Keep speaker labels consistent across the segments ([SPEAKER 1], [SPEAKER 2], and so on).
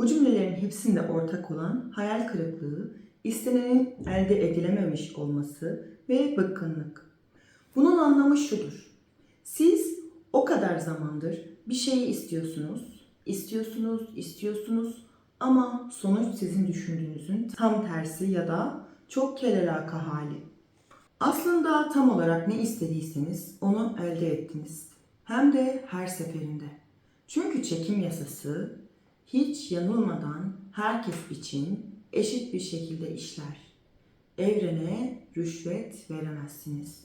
[SPEAKER 1] Bu cümlelerin hepsinde ortak olan hayal kırıklığı, istenenin elde edilememiş olması ve bıkkınlık. Bunun anlamı şudur. Siz o kadar zamandır bir şeyi istiyorsunuz, istiyorsunuz, istiyorsunuz ama sonuç sizin düşündüğünüzün tam tersi ya da çok kelelaka hali. Aslında tam olarak ne istediyseniz onu elde ettiniz. Hem de her seferinde. Çünkü çekim yasası hiç yanılmadan herkes için eşit bir şekilde işler. Evrene rüşvet veremezsiniz.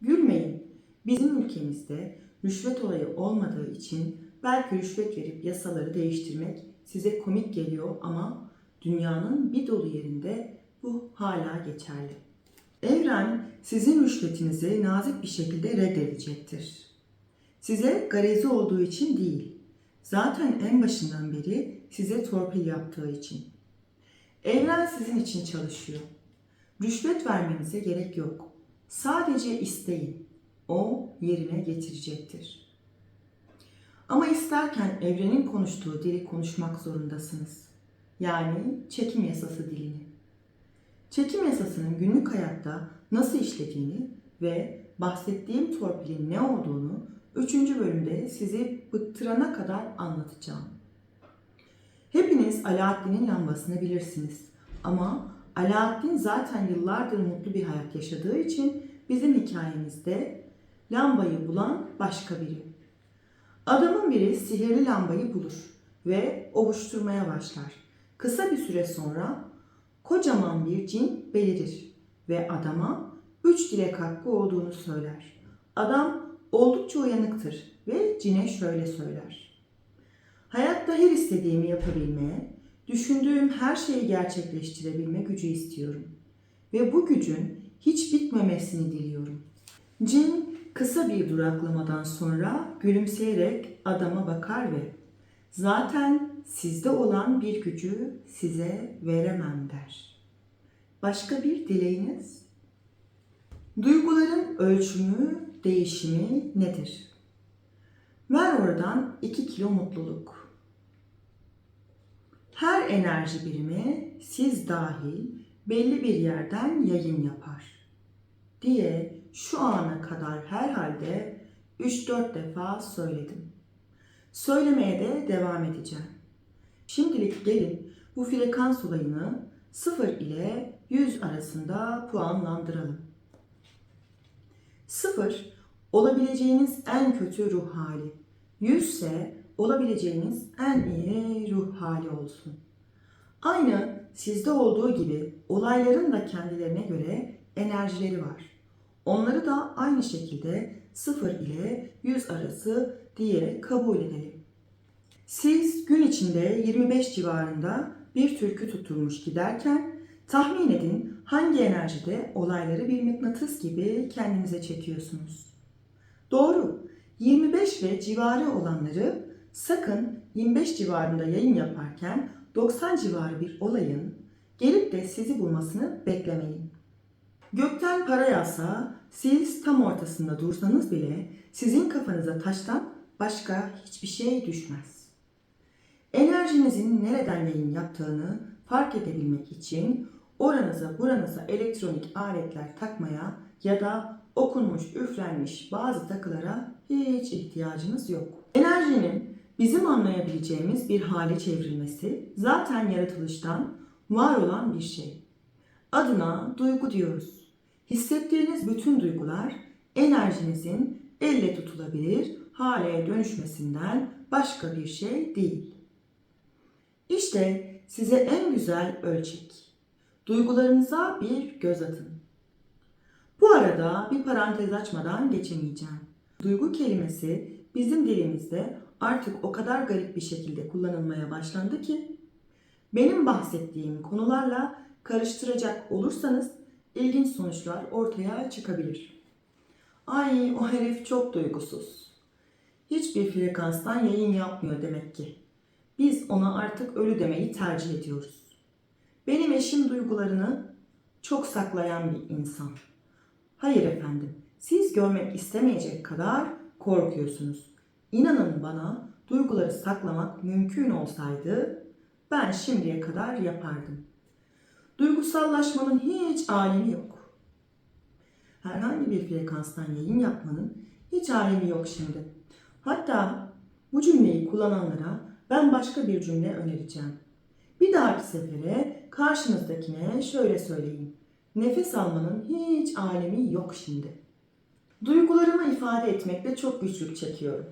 [SPEAKER 1] Gülmeyin. Bizim ülkemizde rüşvet olayı olmadığı için belki rüşvet verip yasaları değiştirmek size komik geliyor ama dünyanın bir dolu yerinde bu hala geçerli. Evren sizin rüşvetinizi nazik bir şekilde reddedecektir. Size garezi olduğu için değil, zaten en başından beri size torpil yaptığı için. Evren sizin için çalışıyor. Rüşvet vermenize gerek yok. Sadece isteyin. O yerine getirecektir. Ama isterken evrenin konuştuğu dili konuşmak zorundasınız. Yani çekim yasası dilini. Çekim yasasının günlük hayatta nasıl işlediğini ve bahsettiğim torpilin ne olduğunu 3. bölümde sizi bıktırana kadar anlatacağım. Hepiniz Alaaddin'in lambasını bilirsiniz. Ama Alaaddin zaten yıllardır mutlu bir hayat yaşadığı için bizim hikayemizde lambayı bulan başka biri. Adamın biri sihirli lambayı bulur ve ovuşturmaya başlar. Kısa bir süre sonra kocaman bir cin belirir ve adama üç dilek hakkı olduğunu söyler. Adam oldukça uyanıktır ve cine şöyle söyler. Hayatta her istediğimi yapabilmeye, düşündüğüm her şeyi gerçekleştirebilme gücü istiyorum. Ve bu gücün hiç bitmemesini diliyorum. Cin kısa bir duraklamadan sonra gülümseyerek adama bakar ve zaten sizde olan bir gücü size veremem der. Başka bir dileğiniz? Duyguların ölçümü, değişimi nedir? Ver oradan 2 kilo mutluluk. Her enerji birimi siz dahil belli bir yerden yayın yapar diye şu ana kadar herhalde 3-4 defa söyledim. Söylemeye de devam edeceğim. Şimdilik gelin bu frekans olayını 0 ile 100 arasında puanlandıralım. 0 olabileceğiniz en kötü ruh hali. 100 ise olabileceğiniz en iyi ruh hali olsun. Aynı sizde olduğu gibi olayların da kendilerine göre enerjileri var. Onları da aynı şekilde 0 ile 100 arası diye kabul edelim. Siz gün içinde 25 civarında bir türkü tutulmuş giderken tahmin edin hangi enerjide olayları bir mıknatıs gibi kendinize çekiyorsunuz. Doğru. 25 ve civarı olanları sakın 25 civarında yayın yaparken 90 civarı bir olayın gelip de sizi bulmasını beklemeyin. Gökten para yağsa siz tam ortasında dursanız bile sizin kafanıza taştan başka hiçbir şey düşmez. Enerjinizin nereden yayın yaptığını fark edebilmek için oranıza buranıza elektronik aletler takmaya ya da okunmuş, üflenmiş bazı takılara hiç ihtiyacınız yok. Enerjinin bizim anlayabileceğimiz bir hale çevrilmesi zaten yaratılıştan var olan bir şey. Adına duygu diyoruz. Hissettiğiniz bütün duygular enerjinizin elle tutulabilir hale dönüşmesinden başka bir şey değil. İşte size en güzel ölçek. Duygularınıza bir göz atın. Bu arada bir parantez açmadan geçemeyeceğim. Duygu kelimesi bizim dilimizde artık o kadar garip bir şekilde kullanılmaya başlandı ki benim bahsettiğim konularla karıştıracak olursanız ilginç sonuçlar ortaya çıkabilir. Ay o herif çok duygusuz. Hiçbir frekanstan yayın yapmıyor demek ki. Biz ona artık ölü demeyi tercih ediyoruz. Benim eşim duygularını çok saklayan bir insan. Hayır efendim, siz görmek istemeyecek kadar korkuyorsunuz. İnanın bana duyguları saklamak mümkün olsaydı ben şimdiye kadar yapardım. Duygusallaşmanın hiç alemi yok. Herhangi bir frekanstan yayın yapmanın hiç alemi yok şimdi. Hatta bu cümleyi kullananlara ben başka bir cümle önereceğim. Bir dahaki sefere karşınızdakine şöyle söyleyin. Nefes almanın hiç alemi yok şimdi. Duygularımı ifade etmekte çok güçlük çekiyorum.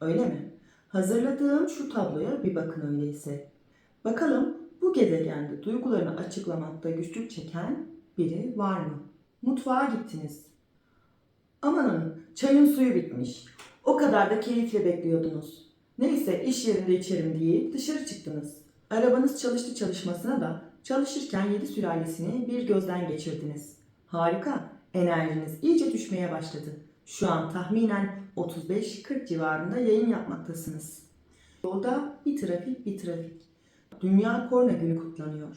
[SPEAKER 1] Öyle mi? Hazırladığım şu tabloya bir bakın öyleyse. Bakalım bu gezegende duygularını açıklamakta güçlük çeken biri var mı? Mutfağa gittiniz. Amanın çayın suyu bitmiş. O kadar da keyifle bekliyordunuz. Neyse iş yerinde içerim diye dışarı çıktınız. Arabanız çalıştı çalışmasına da çalışırken yedi sülalesini bir gözden geçirdiniz. Harika. Enerjiniz iyice düşmeye başladı. Şu an tahminen 35-40 civarında yayın yapmaktasınız. Yolda bir trafik bir trafik. Dünya Korna Günü kutlanıyor.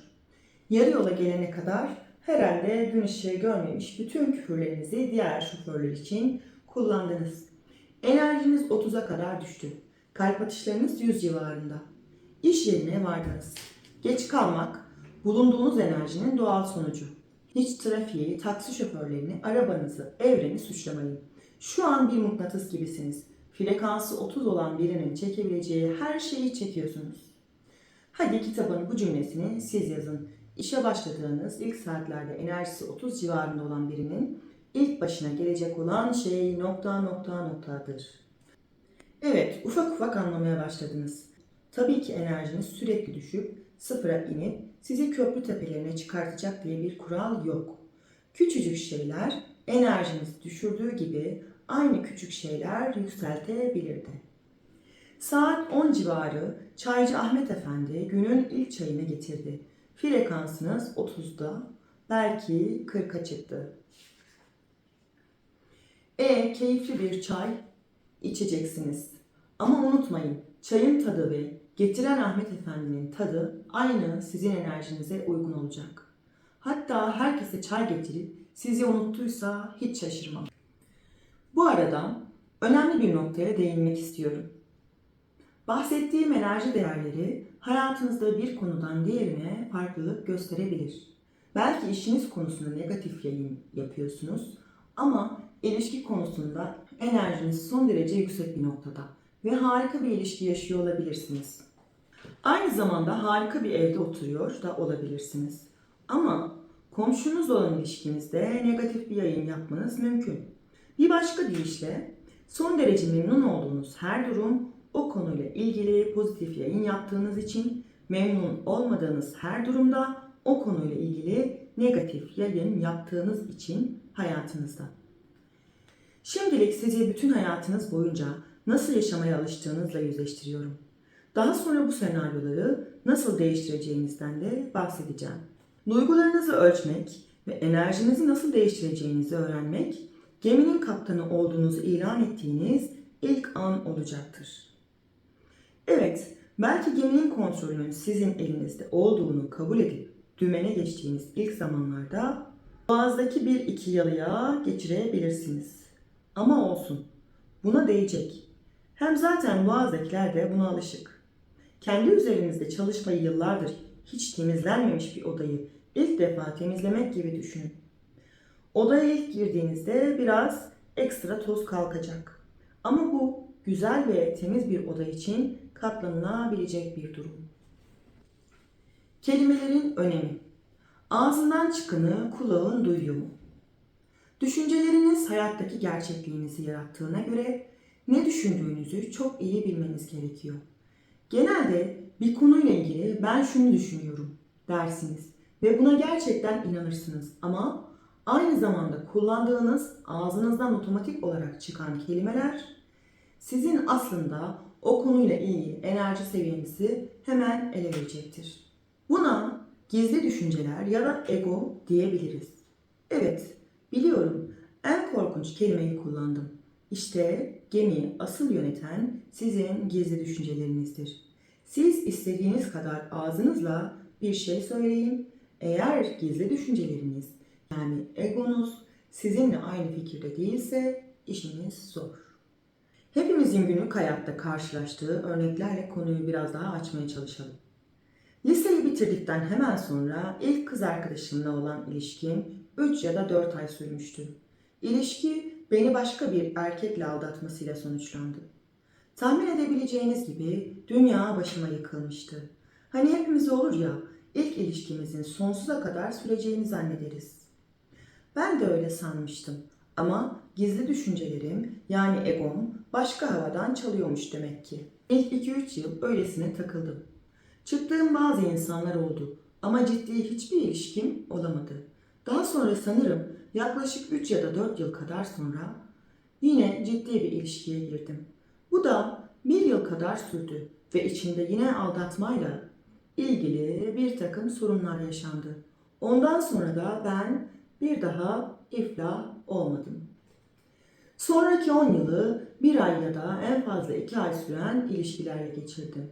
[SPEAKER 1] Yarı yola gelene kadar herhalde gün ışığı görmemiş bütün küfürlerinizi diğer şoförler için kullandınız. Enerjiniz 30'a kadar düştü. Kalp atışlarınız 100 civarında. İş yerine vardınız. Geç kalmak bulunduğunuz enerjinin doğal sonucu. Hiç trafiği, taksi şoförlerini, arabanızı, evreni suçlamayın. Şu an bir mıknatıs gibisiniz. Frekansı 30 olan birinin çekebileceği her şeyi çekiyorsunuz. Hadi kitabın bu cümlesini siz yazın. İşe başladığınız ilk saatlerde enerjisi 30 civarında olan birinin ilk başına gelecek olan şey nokta nokta noktadır. Evet, ufak ufak anlamaya başladınız. Tabii ki enerjiniz sürekli düşüp sıfıra inip sizi köprü tepelerine çıkartacak diye bir kural yok. Küçücük şeyler enerjinizi düşürdüğü gibi aynı küçük şeyler yükseltebilirdi. Saat 10 civarı Çaycı Ahmet Efendi günün ilk çayını getirdi. Frekansınız 30'da, belki 40'a çıktı. E keyifli bir çay içeceksiniz. Ama unutmayın, çayın tadı ve getiren Ahmet Efendi'nin tadı aynı sizin enerjinize uygun olacak. Hatta herkese çay getirip sizi unuttuysa hiç şaşırmam. Bu arada önemli bir noktaya değinmek istiyorum. Bahsettiğim enerji değerleri hayatınızda bir konudan diğerine farklılık gösterebilir. Belki işiniz konusunda negatif yayın yapıyorsunuz ama ilişki konusunda enerjiniz son derece yüksek bir noktada ve harika bir ilişki yaşıyor olabilirsiniz. Aynı zamanda harika bir evde oturuyor da olabilirsiniz. Ama komşunuzla olan ilişkinizde negatif bir yayın yapmanız mümkün. Bir başka deyişle son derece memnun olduğunuz her durum o konuyla ilgili pozitif yayın yaptığınız için memnun olmadığınız her durumda o konuyla ilgili negatif yayın yaptığınız için hayatınızda. Şimdilik sizi bütün hayatınız boyunca nasıl yaşamaya alıştığınızla yüzleştiriyorum. Daha sonra bu senaryoları nasıl değiştireceğinizden de bahsedeceğim. Duygularınızı ölçmek ve enerjinizi nasıl değiştireceğinizi öğrenmek, geminin kaptanı olduğunuzu ilan ettiğiniz ilk an olacaktır. Evet, belki geminin kontrolünün sizin elinizde olduğunu kabul edip dümene geçtiğiniz ilk zamanlarda boğazdaki bir iki yalıya geçirebilirsiniz. Ama olsun, buna değecek. Hem zaten boğazdakiler de buna alışık. Kendi üzerinizde çalışmayı yıllardır hiç temizlenmemiş bir odayı ilk defa temizlemek gibi düşünün. Odaya ilk girdiğinizde biraz ekstra toz kalkacak. Ama bu güzel ve temiz bir oda için katlanılabilecek bir durum. Kelimelerin önemi. Ağzından çıkanı kulağın duyuyor mu? Düşünceleriniz hayattaki gerçekliğinizi yarattığına göre ne düşündüğünüzü çok iyi bilmeniz gerekiyor. Genelde bir konuyla ilgili ben şunu düşünüyorum dersiniz ve buna gerçekten inanırsınız ama aynı zamanda kullandığınız ağzınızdan otomatik olarak çıkan kelimeler sizin aslında o konuyla ilgili enerji seviyenizi hemen ele verecektir. Buna gizli düşünceler ya da ego diyebiliriz. Evet, biliyorum en korkunç kelimeyi kullandım. İşte gemiyi asıl yöneten sizin gizli düşüncelerinizdir. Siz istediğiniz kadar ağzınızla bir şey söyleyin. Eğer gizli düşünceleriniz yani egonuz sizinle aynı fikirde değilse işiniz zor. Hepimizin günlük hayatta karşılaştığı örneklerle konuyu biraz daha açmaya çalışalım. Liseyi bitirdikten hemen sonra ilk kız arkadaşımla olan ilişkim 3 ya da 4 ay sürmüştü. İlişki beni başka bir erkekle aldatmasıyla sonuçlandı. Tahmin edebileceğiniz gibi dünya başıma yıkılmıştı. Hani hepimiz olur ya, ilk ilişkimizin sonsuza kadar süreceğini zannederiz. Ben de öyle sanmıştım. Ama gizli düşüncelerim yani egom başka havadan çalıyormuş demek ki. İlk 2-3 yıl öylesine takıldım. Çıktığım bazı insanlar oldu ama ciddi hiçbir ilişkim olamadı. Daha sonra sanırım yaklaşık 3 ya da 4 yıl kadar sonra yine ciddi bir ilişkiye girdim. Bu da bir yıl kadar sürdü ve içinde yine aldatmayla ilgili bir takım sorunlar yaşandı. Ondan sonra da ben bir daha iflah olmadım. Sonraki 10 yılı bir ay ya da en fazla 2 ay süren ilişkilerle geçirdim.